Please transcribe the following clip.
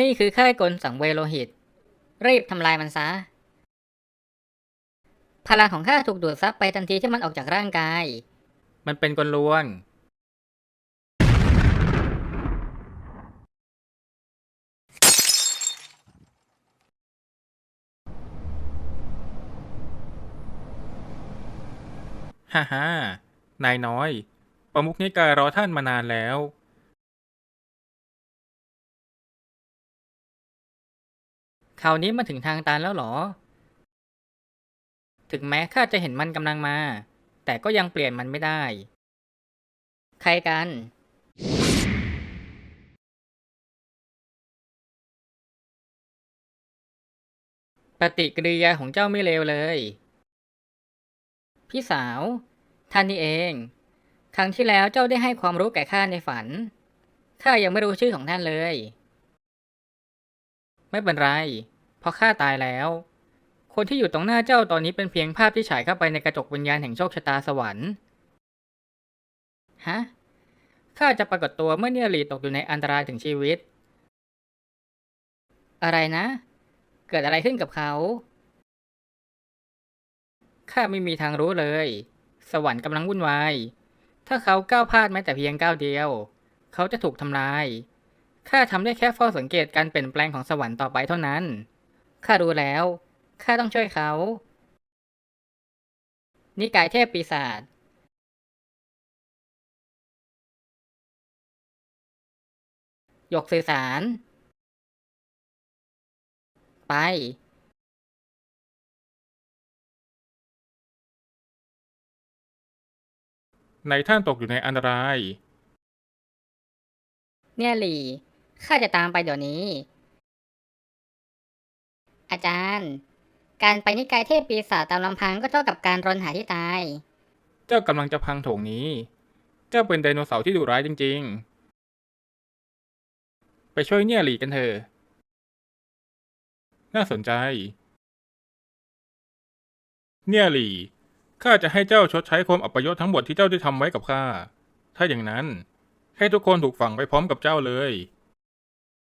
นี่คือค่ายกลสังเวโลหิต รีบทำลายมันซะ พลังของข้าถูกดูดซับไปทันทีที่มันออกจากร่างกาย มันเป็นกลลวง ฮ่าฮ่านายน้อย ประมุขนิกายรอท่านมานานแล้ว คราวนี้มาถึงทางตันแล้วหรอ ถึงแม้ข้าจะเห็นมันกำลังมา แต่ก็ยังเปลี่ยนมันไม่ได้ ใครกัน ปฏิกิริยาของเจ้าไม่เลวเลย พี่สาว ท่านนี่เอง ครั้งที่แล้วเจ้าได้ให้ความรู้แก่ข้าในฝัน ข้ายังไม่รู้ชื่อของท่านเลย ไม่เป็นไร เพราะข้าตายแล้ว คนที่อยู่ตรงหน้าเจ้าตอนนี้เป็นเพียงภาพที่ฉายเข้าไปในกระจกวิญญาณแห่งโชคชะตาสวรรค์ ฮะ ข้าจะปรากฏตัวเมื่อเนียรีตกอยู่ในอันตรายถึงชีวิต อะไรนะ เกิดอะไรขึ้นกับเขา ข้าไม่มีทางรู้เลย สวรรค์กำลังวุ่นวาย ถ้าเขาก้าวพลาดแม้แต่เพียงก้าวเดียว เขาจะถูกทำลาย ข้าทำได้แค่เฝ้าสังเกตการเปลี่ยนแปลงของสวรรค์ต่อไปเท่านั้น ข้ารู้แล้ว ข้าต้องช่วยเขา นิกายเทพปีศาจยกสื่อสาร ไปในท่านตกอยู่ในอันตราย เนี่ยหลีข้าจะตามไปเดี๋ยวนี้ อาจารย์ การไปนิกายเทพปีศาจตามลำพังก็เท่ากับการรนหาที่ตาย เจ้ากำลังจะพังโถงนี้ เจ้าเป็นไดโนเสาร์ที่ดุร้ายจริง ๆ ไปช่วยเนี่ยหลีกันเถอะ น่าสนใจ เนี่ยหลีข้าจะให้เจ้าชดใช้ความอัปยศทั้งหมดที่เจ้าได้ทำไว้กับข้า ถ้าอย่างนั้น ให้ทุกคนถูกฝังไปพร้อมกับเจ้าเลย